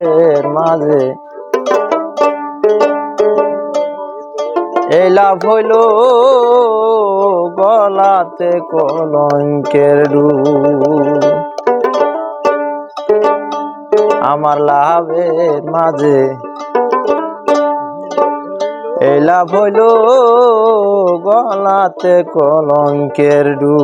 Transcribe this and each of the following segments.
এর মাঝে। এই লাভ হইল গলাতে কলঙ্কের ডু আমার লাভের মাঝে। এই লাভ হইল গলাতে কলঙ্কের ডু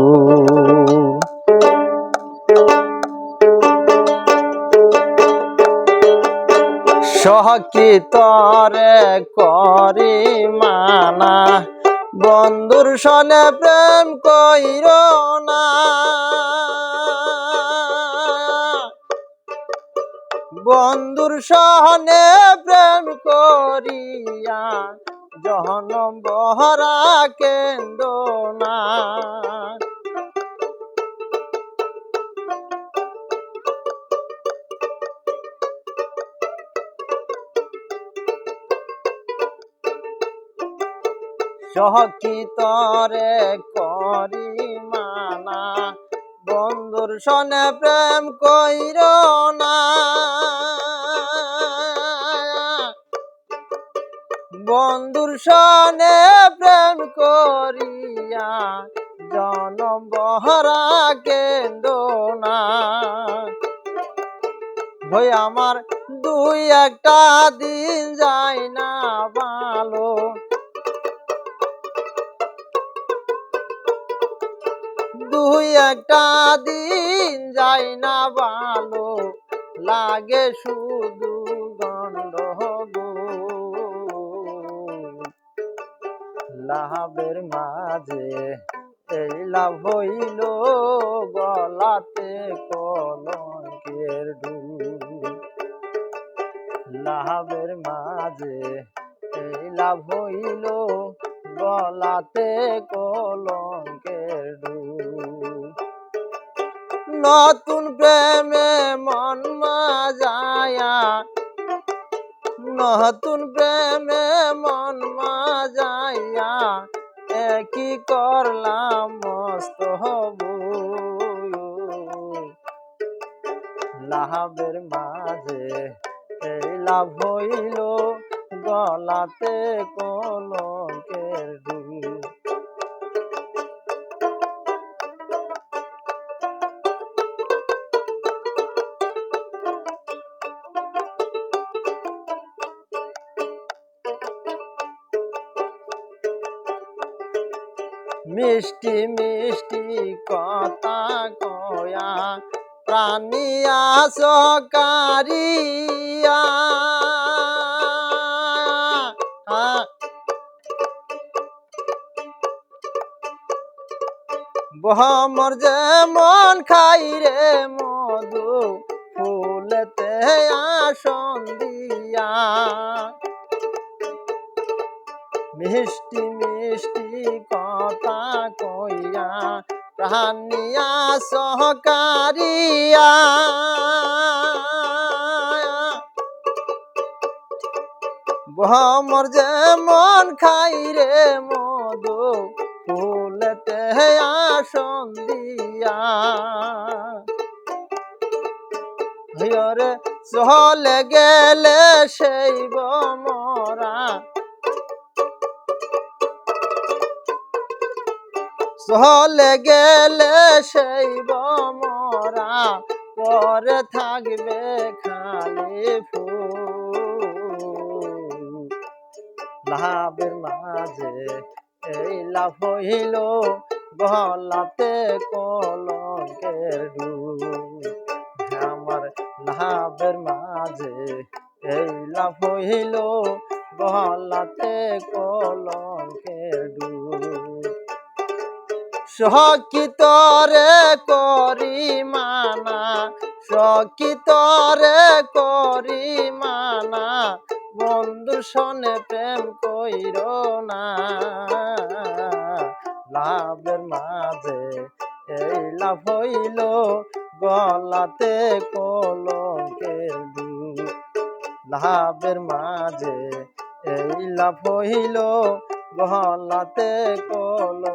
সহকি তরে করি মানা। বন্ধুর সনে প্রেম কইর না। বন্ধুর সহনে প্রেম করিয়া জহনম বহরা কেন্দ্র না। সহকিতরে করি মানা। বন্ধুর সনে প্রেম কইর না। বন্ধুর সনে প্রেম করিয়া জনম বহরা কেন্দ্র না। ভই আমার দুই একটা দিন একটা দিন যায় না ভালো, লাগে শুধু গন্ড লাভের মাঝে এই লাভ হইল গলাতে কলঙ্কের ডুব লাভের মাঝে এই লাভ হইল গলাতে কলঙ্কের নতুন প্রেমে মন মাজায়া। নতুন প্রেমে মন মাজায়া। একই করলাম মস্ত হব। লাভের মাঝে এই লাভ হইল, গলাতে কলঙ্কের মিষ্টি মিষ্টি কথা কয়া প্রাণিয়া সকারিয়া বহমর যেমন খাই রে মধু, ফুলতে আসন দিয়া। মিষ্টি মিষ্টি কইয়া প্রাণিয়া সহকারিয়া বহমর যেমন খাই রে মধু ফুলতে আসন দিয়া। চলে গেলে সেই মরা চলে গেলে সেই মরা পরে থাকবে খালি ফুল। লাভের মাঝে এই লাভ হইল, গলাতে কলঙ্কের আমার লাভের মাঝে এই লাভ হইল, গলাতে কলঙ্কের ডুব। সকিতরে করি মানা সকিতরে করি মানা, বন্ধু সনে প্রেম কইর না। লাভের মাঝে এই লাভ হইল, গলাতে কলঙ্কের ডুব লাভের মাঝে এই লাভ হইল, গলাতে কলঙ্কের